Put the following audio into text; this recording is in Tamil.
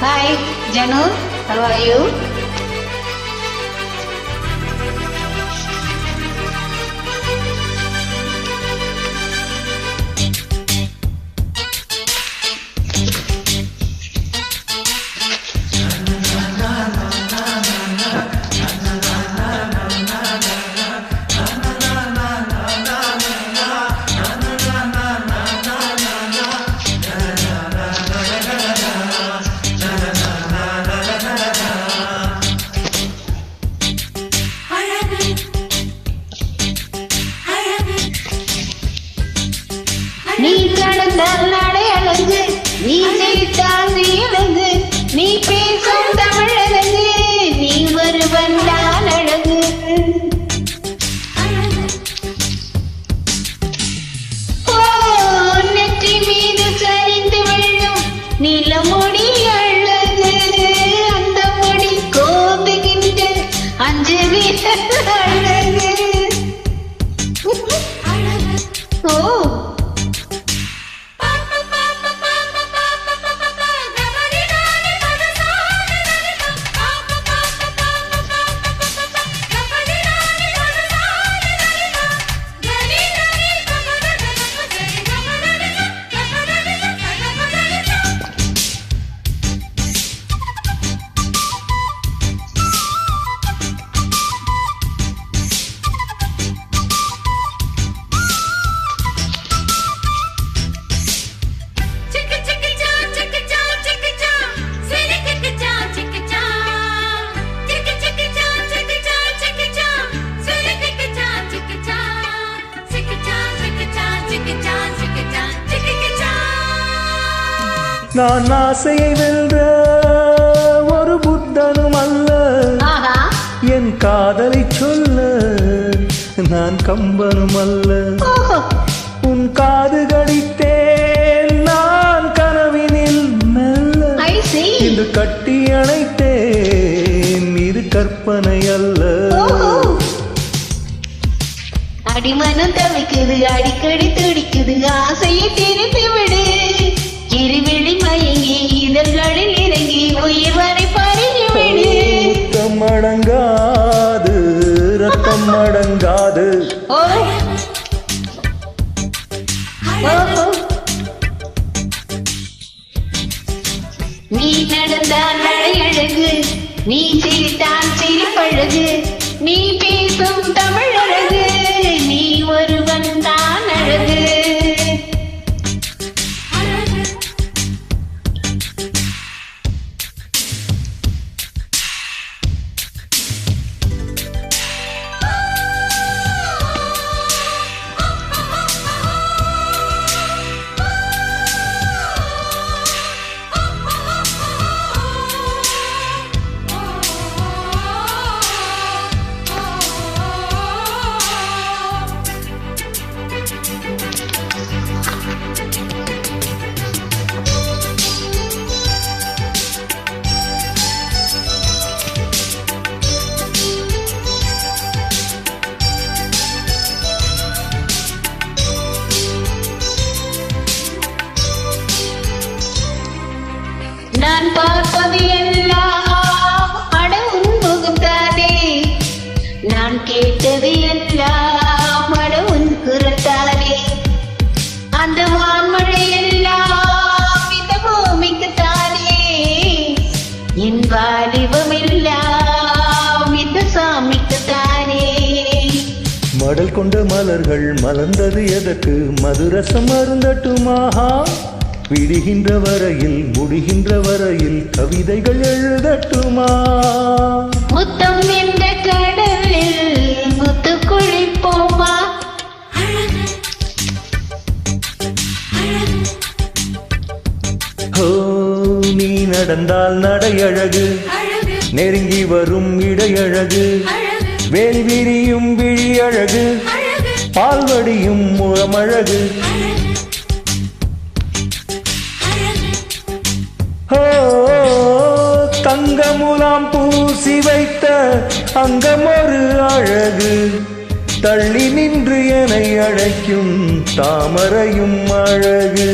Hi, Janu. How are you? நீ கடந்தால் நடை அழகு நீ சிரித்தால் நீ அழகு நீ பேசும் நான் ஆசையை வென்ற ஒரு புத்தனும் அல்ல. என் காதலை சொல்ல நான் கம்பனும் அல்ல. உன் காது கடித்தேன் நான் கனவினில் மெல்ல. இன்று கட்டி அணைத்தேன் இது கற்பனை அல்ல. அடிமனம் தவிக்குது அடிக்கடி துடிக்குது ஆசையை திருப்பி அடங்காது ரத்தம் அடங்காது நீ நடந்தால் நடை அழகு நீ சிரித்தால் சிரிப்பழகு நீ பேசும் தமிழ் பார்ப்பது எல்லாம் அட உன் நான் கேட்டது எல்லாம் அட குரத்தாதே அந்த வான்மழை எல்லாம் இந்த பூமிக்கு தானே என் வாலிபம் எல்லாம் இந்த சாமிக்கு தானே மடல் கொண்ட மலர்கள் மலர்ந்தது எதற்கு? மதுரசம் அருந்தட்டுமாஹா? விடுகின்ற வரையில் முடிகின்ற வரையில் கவிதைகள் எழுதட்டுமா? முத்தம் என்ற கடலில் முத்து குளிப்போமா ஓ நீ நடந்தால் நடையழகு நெருங்கி வரும் இடையழகு வேல் விரியும் விழி அழகு அழகு பால்வடியும் முகமழகு தங்கமுலாம் பூசி வைத்த அங்கம் ஒரு அழகு தள்ளி நின்று என்னை அழைக்கும் தாமரையும் அழகு.